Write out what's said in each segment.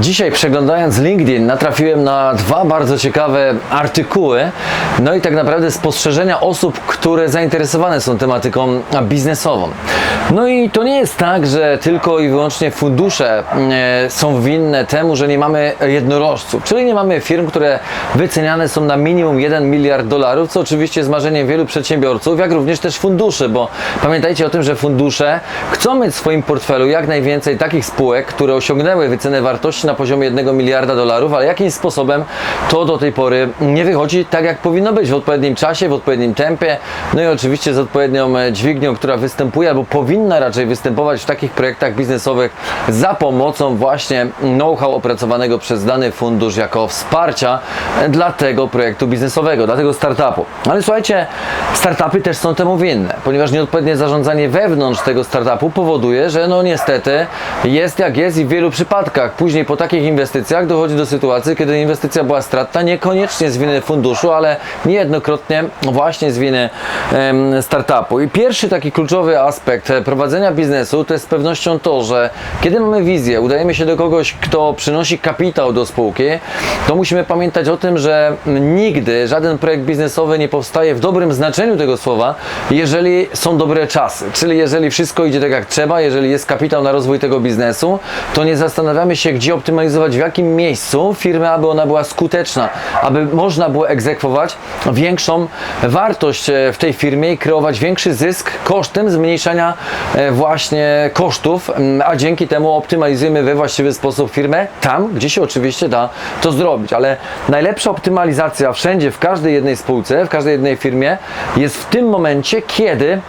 Dzisiaj przeglądając LinkedIn natrafiłem na dwa bardzo ciekawe artykuły, no i tak naprawdę spostrzeżenia osób, które zainteresowane są tematyką biznesową. No i to nie jest tak, że tylko i wyłącznie fundusze e, są winne temu, że nie mamy jednorożców, czyli nie mamy firm, które wyceniane są na minimum 1 miliard dolarów, co oczywiście jest marzeniem wielu przedsiębiorców, jak również też funduszy, bo pamiętajcie o tym, że fundusze chcą mieć w swoim portfelu jak najwięcej takich spółek, które osiągnęły wycenę wartości na poziomie 1 miliarda dolarów, ale jakimś sposobem to do tej pory nie wychodzi tak, jak powinno być w odpowiednim czasie, w odpowiednim tempie, no i oczywiście z odpowiednią e, dźwignią, która występuje albo powinna raczej występować w takich projektach biznesowych za pomocą właśnie know-how opracowanego przez dany fundusz jako wsparcia e, dla tego projektu biznesowego, dla tego startupu. Ale słuchajcie, startupy też są temu winne, ponieważ nieodpowiednie zarządzanie wewnątrz tego startupu powoduje, że no niestety jest jak jest i w wielu przypadkach później po takich inwestycjach dochodzi do sytuacji, kiedy inwestycja była stratna, niekoniecznie z winy funduszu, ale niejednokrotnie właśnie z winy startupu. I pierwszy taki kluczowy aspekt e, prowadzenia biznesu to jest z pewnością to, że kiedy mamy wizję, udajemy się do kogoś, kto przynosi kapitał do spółki, to musimy pamiętać o tym, że nigdy żaden projekt biznesowy nie powstaje w dobrym znaczeniu tego słowa, jeżeli są dobre czasy. Czyli jeżeli wszystko idzie tak jak trzeba, jeżeli jest kapitał na rozwój tego biznesu, to nie zastanawiamy się, gdzie optymalizować, w jakim miejscu firmy, aby ona była skuteczna, aby można było egzekwować większą wartość e, w tej firmie i kreować większy zysk kosztem zmniejszania e, właśnie kosztów, m, a dzięki temu optymalizujemy we właściwy sposób firmę tam, gdzie się oczywiście da to zrobić. Ale najlepsza optymalizacja wszędzie, w każdej jednej spółce, w każdej jednej firmie jest w tym momencie, kiedy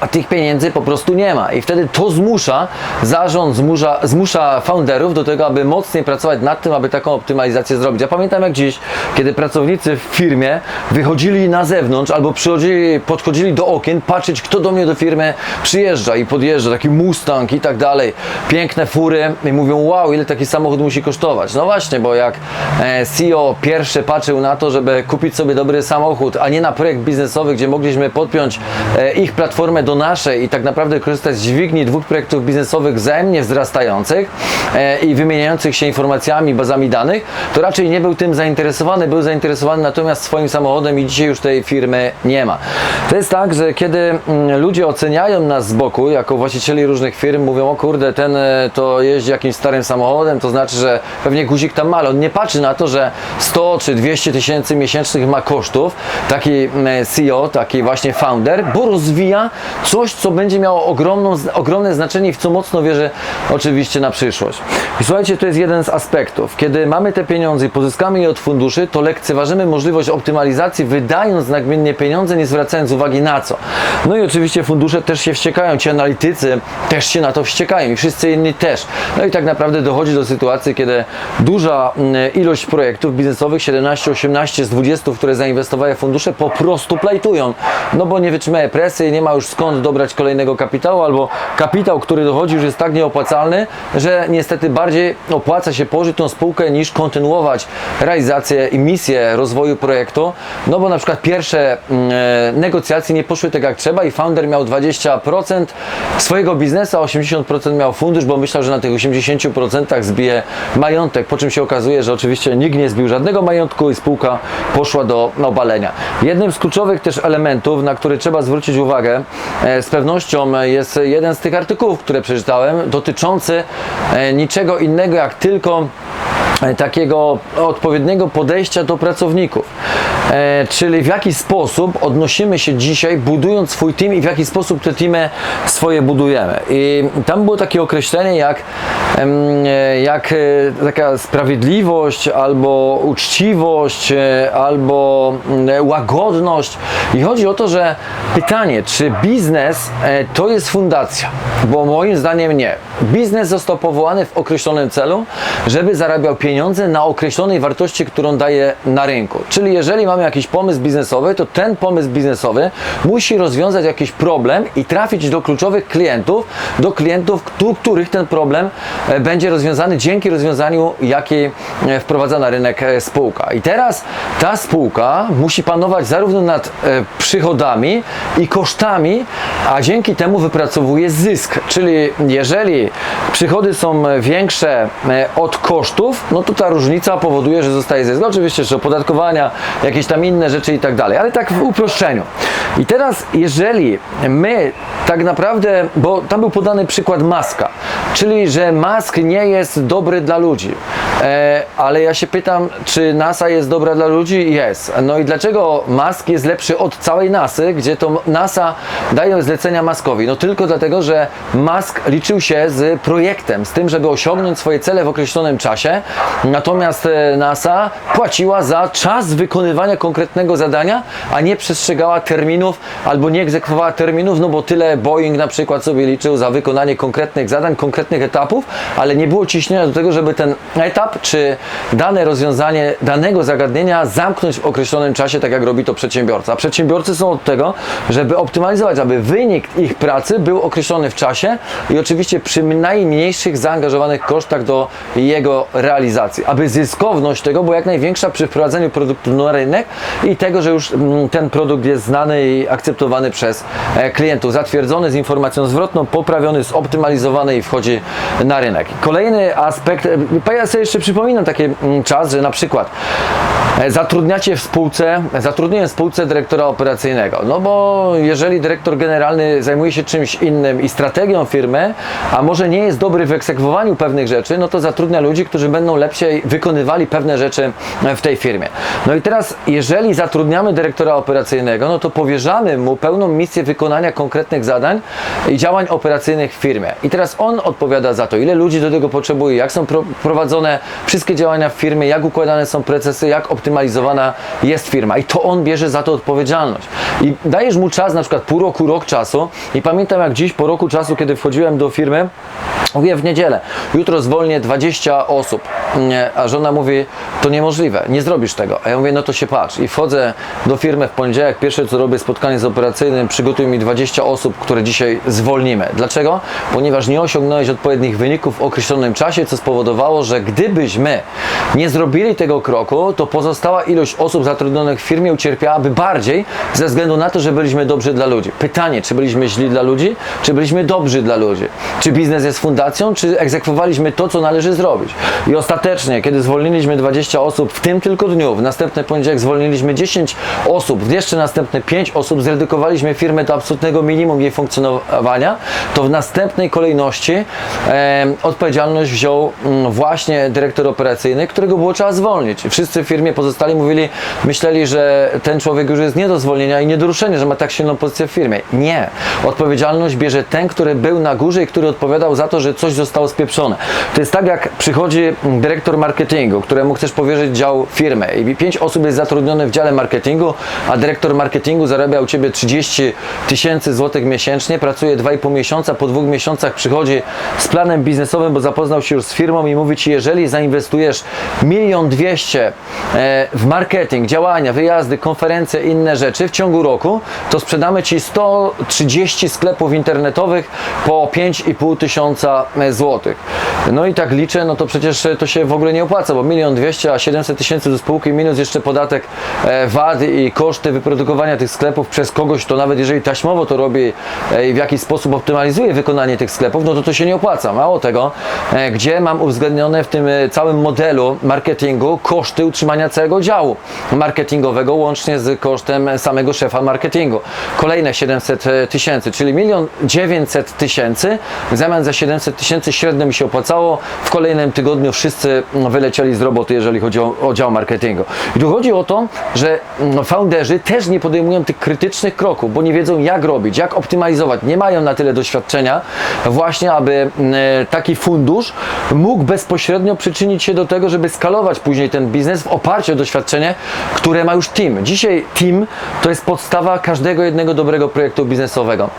a tych pieniędzy po prostu nie ma. I wtedy to zmusza, zarząd zmusza, zmusza founderów do tego, aby mocniej pracować nad tym, aby taką optymalizację zrobić. Ja pamiętam jak dziś, kiedy pracownicy w firmie wychodzili na zewnątrz albo przychodzili, podchodzili do okien, patrzeć, kto do mnie do firmy przyjeżdża i podjeżdża, taki Mustang i tak dalej. Piękne fury i mówią, wow, ile taki samochód musi kosztować. No właśnie, bo jak e, CEO pierwszy patrzył na to, żeby kupić sobie dobry samochód, a nie na projekt biznesowy, gdzie mogliśmy podpiąć e, ich platformę do naszej i tak naprawdę korzystać z dźwigni dwóch projektów biznesowych wzajemnie wzrastających e, i wymieniających się informacjami, bazami danych, to raczej nie był tym zainteresowany, był zainteresowany natomiast swoim samochodem i dzisiaj już tej firmy nie ma. To jest tak, że kiedy mm, ludzie oceniają nas z boku, jako właścicieli różnych firm, mówią, o kurde, ten e, to jeździ jakimś starym samochodem, to znaczy, że pewnie guzik tam ma, ale on nie patrzy na to, że 100 czy 200 tysięcy miesięcznych ma kosztów, taki mm, CEO, taki właśnie founder, bo rozwija coś, co będzie miało ogromną, ogromne znaczenie i w co mocno wierzę oczywiście na przyszłość. I słuchajcie, to jest jeden z aspektów. Kiedy mamy te pieniądze i pozyskamy je od funduszy, to lekceważymy możliwość optymalizacji, wydając nagminnie pieniądze, nie zwracając uwagi na co. No i oczywiście fundusze też się wściekają, ci analitycy też się na to wściekają i wszyscy inni też. No i tak naprawdę dochodzi do sytuacji, kiedy duża mm, ilość projektów biznesowych, 17-18 z 20, w które zainwestowały fundusze, po prostu plajtują. No bo nie wytrzymają presji, nie ma już skąd dobrać kolejnego kapitału, albo kapitał, który dochodzi już jest tak nieopłacalny, że niestety bardziej opłaca się położyć tą spółkę niż kontynuować realizację i misję rozwoju projektu, no bo na przykład pierwsze mm, e, negocjacje nie poszły tak jak trzeba i founder miał 20% swojego biznesu, a 80% miał fundusz, bo myślał, że na tych 80% zbije majątek, po czym się okazuje, że oczywiście nikt nie zbił żadnego majątku i spółka poszła do obalenia. Jednym z kluczowych też elementów, na który trzeba zwrócić uwagę, z pewnością jest jeden z tych artykułów, które przeczytałem, dotyczący e, niczego innego jak tylko e, takiego odpowiedniego podejścia do pracowników. E, czyli w jaki sposób odnosimy się dzisiaj, budując swój team i w jaki sposób te teamy swoje budujemy. I tam było takie określenie jak, e, jak e, taka sprawiedliwość albo uczciwość, e, albo mm, łagodność. I chodzi o to, że pytanie, czy biznes e, to jest fundacja? Bo moim zdaniem nie. Biznes został powołany w określonym celu, żeby zarabiał pieniądze pieniądze na określonej wartości, którą daje na rynku. Czyli jeżeli mamy jakiś pomysł biznesowy, to ten pomysł biznesowy musi rozwiązać jakiś problem i trafić do kluczowych klientów, do klientów, któ- których ten problem e, będzie rozwiązany dzięki rozwiązaniu, jakie e, wprowadza na rynek e, spółka. I teraz ta spółka musi panować zarówno nad przychodami i kosztami, a dzięki temu wypracowuje zysk. Czyli jeżeli przychody są większe od kosztów, no to ta różnica powoduje, że zostaje zysk. Oczywiście, że opodatkowania, jakieś tam inne rzeczy i tak dalej, ale tak w uproszczeniu. I teraz, jeżeli my tak naprawdę, bo tam był podany przykład maska, czyli że mask nie jest dobry dla ludzi, e, ale ja się pytam, czy NASA jest dobra dla ludzi? Jest. No i dlaczego mask jest lepszy od całej NASY, gdzie to NASA daje zlecenia maskowi? No tylko dlatego, że mask liczył się z projektem, z tym, żeby osiągnąć swoje cele w określonym czasie, natomiast e, NASA płaciła za czas wykonywania konkretnego zadania, a nie przestrzegała terminów albo nie egzekwowała terminów, no bo tyle Boeing na przykład sobie liczył za wykonanie konkretnych zadań, konkretnych etapów, ale nie było ciśnienia do tego, żeby ten etap czy dane rozwiązanie danego zagadnienia zamknąć w określonym czasie, tak jak robi to przedsiębiorca. Przedsiębiorcy są od tego, żeby optymalizować, aby wynik ich pracy był określony w czasie i oczywiście przy najmniejszych zaangażowanych kosztach do jego realizacji, aby zyskowność tego była jak największa przy wprowadzeniu produktu na rynek i tego, że już mm, ten produkt jest znany i akceptowany przez e, klientów, zatwierdzony z informacją zwrotną, poprawiony, zoptymalizowany i wchodzi na rynek. Kolejny aspekt, e, ja sobie jeszcze przypominam taki mm, czas, że na przykład e, zatrudniacie w spółce, zatrudniłem w spółce dyrektora operacyjnego, no bo jeżeli dyrektor generalny zajmuje się czymś innym i strategią firmy, a może nie jest dobry w egzekwowaniu pewnych rzeczy, no to zatrudnia ludzi, którzy będą lepiej wykonywali pewne rzeczy w tej firmie. No i teraz, jeżeli zatrudniamy dyrektora operacyjnego, no to powierzamy mu pełną misję wykonania konkretnych zadań i działań operacyjnych w firmie. I teraz on odpowiada za to, ile ludzi do tego potrzebuje, jak są pro- prowadzone wszystkie działania w firmie, jak układane są procesy, jak optymalizowana jest firma. I to on bierze za to odpowiedzialność. I dajesz mu czas, na przykład pół roku, rok czasu. I pamiętam jak dziś, po roku czasu, kiedy wchodziłem do firmy, mówię w niedzielę, jutro zwolnię 20 osób. A żona mówi, to niemożliwe, nie zrobisz tego. A ja mówię, no to się patrz. I wchodzę do firmy w poniedziałek, pierwsze co robię, spotkanie z operacyjnym, przygotuj mi 20 osób, które dzisiaj zwolnimy. Dlaczego? Ponieważ nie osiągnąłeś odpowiednich wyników w określonym czasie, co spowodowało, że gdybyśmy nie zrobili tego kroku, to pozostała ilość osób zatrudnionych w firmie ucierpiałaby bardziej ze względu na to, że byliśmy dobrzy dla ludzi. Pytanie, czy byliśmy źli dla ludzi, czy byliśmy dobrzy dla ludzi? Czy biznes jest fundacją, czy egzekwowaliśmy to, co należy zrobić? I kiedy zwolniliśmy 20 osób w tym tylko dniu, w następny poniedziałek zwolniliśmy 10 osób, w jeszcze następne 5 osób, zredukowaliśmy firmę do absolutnego minimum jej funkcjonowania, to w następnej kolejności em, odpowiedzialność wziął mm, właśnie dyrektor operacyjny, którego było trzeba zwolnić. Wszyscy w firmie pozostali mówili, myśleli, że ten człowiek już jest nie do zwolnienia i nie do ruszenia, że ma tak silną pozycję w firmie. Nie. Odpowiedzialność bierze ten, który był na górze i który odpowiadał za to, że coś zostało spieprzone. To jest tak, jak przychodzi mm, dyrektor marketingu, któremu chcesz powierzyć dział firmy i pięć osób jest zatrudnione w dziale marketingu, a dyrektor marketingu zarabia u Ciebie 30 tysięcy złotych miesięcznie, pracuje 2,5 miesiąca, po dwóch miesiącach przychodzi z planem biznesowym, bo zapoznał się już z firmą i mówi Ci, jeżeli zainwestujesz milion dwieście e, w marketing, działania, wyjazdy, konferencje, inne rzeczy w ciągu roku, to sprzedamy Ci 130 sklepów internetowych po 5,5 tysiąca e, złotych. No i tak liczę, no to przecież to się w ogóle nie opłaca, bo milion dwieście, a 700 tysięcy do spółki minus jeszcze podatek e, VAT i koszty wyprodukowania tych sklepów przez kogoś, to nawet jeżeli taśmowo to robi e, i w jakiś sposób optymalizuje wykonanie tych sklepów, no to to się nie opłaca. Mało tego, e, gdzie mam uwzględnione w tym e, całym modelu marketingu koszty utrzymania całego działu marketingowego, łącznie z kosztem samego szefa marketingu. Kolejne 700 tysięcy, czyli milion 900 tysięcy, w zamian za 700 tysięcy średnio mi się opłacało. W kolejnym tygodniu wszyscy mm, wylecieli z roboty, jeżeli chodzi o, o dział marketingu. I tu chodzi o to, że mm, founderzy też nie podejmują tych krytycznych kroków, bo nie wiedzą jak robić, jak optymalizować. Nie mają na tyle doświadczenia właśnie, aby taki fundusz mógł bezpośrednio przyczynić przyczynić się do tego, żeby skalować później ten biznes w oparciu o doświadczenie, które ma już team. Dzisiaj team to jest podstawa każdego jednego dobrego projektu biznesowego.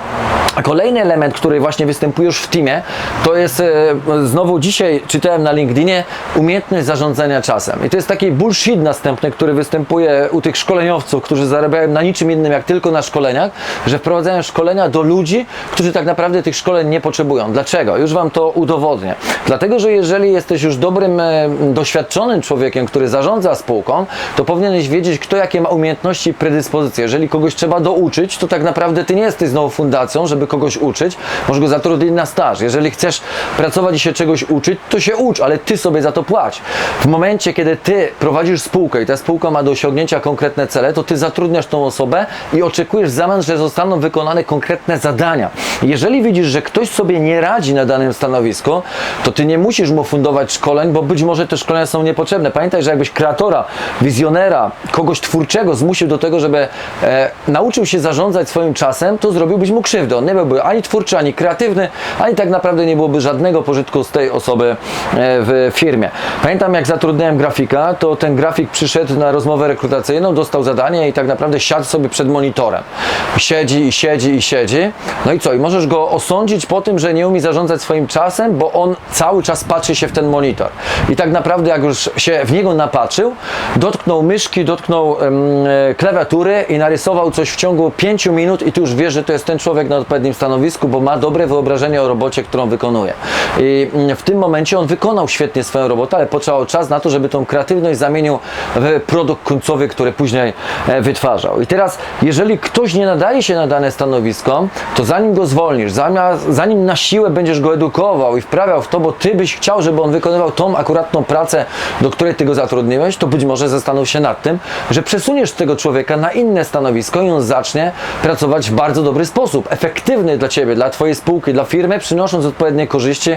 A kolejny element, który właśnie występuje już w teamie, to jest e, znowu dzisiaj czytałem na LinkedInie umiejętność zarządzania czasem. I to jest taki bullshit następny, który występuje u tych szkoleniowców, którzy zarabiają na niczym innym jak tylko na szkoleniach, że wprowadzają szkolenia do ludzi, którzy tak naprawdę tych szkoleń nie potrzebują. Dlaczego? Już Wam to udowodnię. Dlatego, że jeżeli jesteś już dobrym, e, doświadczonym człowiekiem, który zarządza spółką, to powinieneś wiedzieć, kto jakie ma umiejętności i predyspozycje. Jeżeli kogoś trzeba douczyć, to tak naprawdę Ty nie jesteś znowu fundacją, żeby kogoś uczyć, możesz go zatrudnić na staż. Jeżeli chcesz pracować i się czegoś uczyć, to się ucz, ale Ty sobie za to płać. W momencie, kiedy Ty prowadzisz spółkę i ta spółka ma do osiągnięcia konkretne cele, to Ty zatrudniasz tą osobę i oczekujesz w zamian, że zostaną wykonane konkretne zadania. Jeżeli widzisz, że ktoś sobie nie radzi na danym stanowisku, to Ty nie musisz mu fundować szkoleń, bo być może te szkolenia są niepotrzebne. Pamiętaj, że jakbyś kreatora, wizjonera, kogoś twórczego zmusił do tego, żeby e, nauczył się zarządzać swoim czasem, to zrobiłbyś mu krzywdę. On nie byłby ani twórczy, ani kreatywny, ani tak naprawdę nie byłoby żadnego pożytku z tej osoby e, w firmie. Pamiętam, jak zatrudniałem grafika, to ten grafik przyszedł na rozmowę rekrutacyjną, dostał zadanie i tak naprawdę siadł sobie przed monitorem. Siedzi i siedzi i siedzi. No i co? I możesz go osądzić po tym, że nie umie zarządzać swoim czasem, bo on cały czas patrzy się w ten monitor. I tak naprawdę, jak już się w niego napatrzył, dotknął myszki, dotknął e, klawiatury i narysował coś w ciągu 5 minut i ty już wiesz, że to jest ten człowiek na odpowiednim stanowisku, bo ma dobre wyobrażenie o robocie, którą wykonuje. I mm, w tym momencie on wykonał świetnie swoją robotę, ale potrzebował czas na to, żeby tą kreatywność zamienił w produkt końcowy, który później e, wytwarzał. I teraz, jeżeli ktoś nie nadaje się na dane stanowisko, to zanim go zwolnisz, zanim na siłę będziesz go edukował i wprawiał w to, bo ty byś chciał, żeby on wykonywał tą akuratną pracę, do której ty go zatrudniłeś, to być może zastanów się nad tym, że przesuniesz tego człowieka na inne stanowisko i on zacznie pracować w bardzo dobry sposób, efektywny dla ciebie, dla twojej spółki, dla firmy, przynosząc odpowiednie korzyści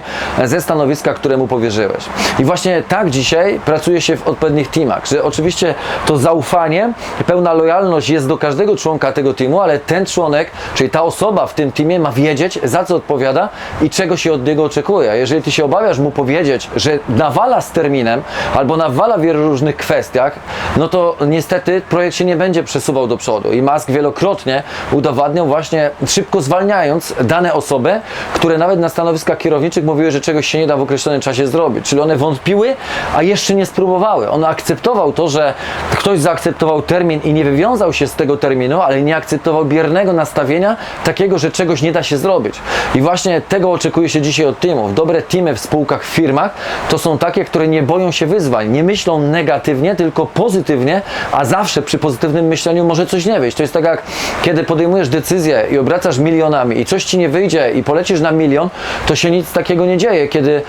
ze stanowiska, które mu powierzyłeś. I właśnie tak dzisiaj pracuje się w odpowiednich teamach, że oczywiście to zaufanie, pełna lojalność jest do każdego członka tego teamu, ale ten członek, czyli ta osoba w tym teamie ma wiedzieć, za co odpowiada i czego się od niego oczekuje. Jeżeli ty się obawiasz mu powiedzieć, że nawala z terminem albo nawala w wielu różnych kwestiach, no to niestety projekt się nie będzie przesuwał do przodu. I Musk wielokrotnie udowadniał właśnie szybko zwalniając dane osoby, które nawet na stanowiskach kierowniczych mówiły, że czegoś się nie da w określonym czasie zrobić. Czyli one wątpiły, a jeszcze nie spróbowały. On akceptował to, że ktoś zaakceptował termin i nie wywiązał się z tego terminu, ale nie akceptował biernego nastawienia takiego, że czegoś nie da się zrobić. I właśnie tego oczekuje się dzisiaj od teamów. Dobre teamy w spółkach, w firmach to są takie, które nie boją się wyzwań, nie myślą negatywnie, tylko pozytywnie, a zawsze przy pozytywnym myśleniu może coś nie wyjść. To jest tak jak kiedy podejmujesz decyzję i obracasz milionami i coś ci nie wyjdzie i polecisz na milion, to się nic takiego nie dzieje, kiedy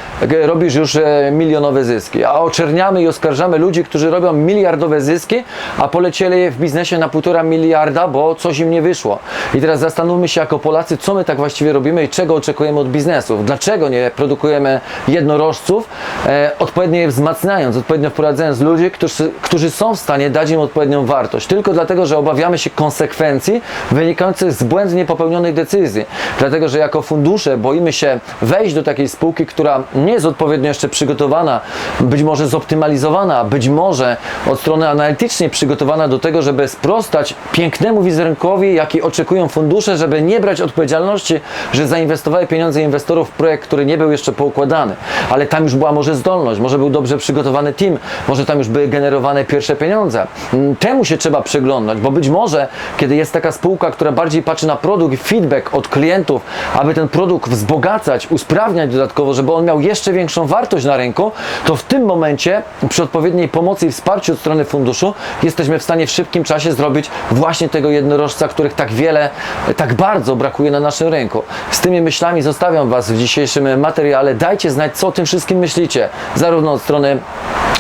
robisz już e, milionowe zyski. A oczerniamy i oskarżamy ludzi, którzy robią miliardowe zyski, a polecieli w biznesie na półtora miliarda, bo coś im nie wyszło. I teraz zastanówmy się jako Polacy, co my tak właściwie robimy i czego oczekujemy od biznesów. Dlaczego nie produkujemy jednorożców, e, odpowiednio je wzmacniając, odpowiednio wprowadzając ludzi, którzy, którzy są w stanie dać im odpowiednią wartość. Tylko dlatego, że obawiamy się konsekwencji wynikających z błędnie popełnionych decyzji. Dlatego, że jako fundusze boimy się wejść do takiej spółki, która nie jest odpowiednio jeszcze przygotowana, być może zoptymalizowana, być może od strony analitycznej przygotowana do tego, żeby sprostać pięknemu wizerunkowi, jaki oczekują fundusze, żeby nie brać odpowiedzialności, że zainwestowały pieniądze inwestorów w projekt, który nie był jeszcze poukładany. Ale tam już była może zdolność, może był dobrze przygotowany team, może tam już były generowane pierwsze pieniądze. Mm, Temu się trzeba przyglądać, bo być może, kiedy jest taka spółka, która bardziej patrzy na produkt i feedback od klientów, aby ten produkt wzbogacać, usprawniać dodatkowo, żeby on miał jeszcze większą wartość na rynku, to w tym momencie przy odpowiedniej pomocy i wsparciu od strony funduszu jesteśmy w stanie w szybkim czasie zrobić właśnie tego jednorożca, których tak wiele, tak bardzo brakuje na naszym rynku. Z tymi myślami zostawiam Was w dzisiejszym materiale. Dajcie znać, co o tym wszystkim myślicie, zarówno od strony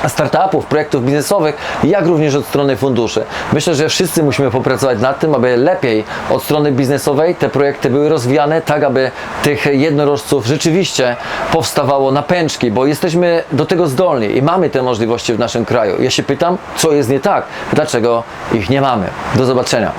startupów, projektów biznesowych, jak również od strony funduszy. Myślę, że wszyscy musimy popracować nad tym, aby lepiej od strony biznesowej te projekty były rozwijane, tak aby tych jednorożców rzeczywiście powstawało na pęczki, bo do tego zdolni i mamy te możliwości w naszym kraju. Ja się pytam, co jest nie tak, dlaczego ich nie mamy. Do zobaczenia.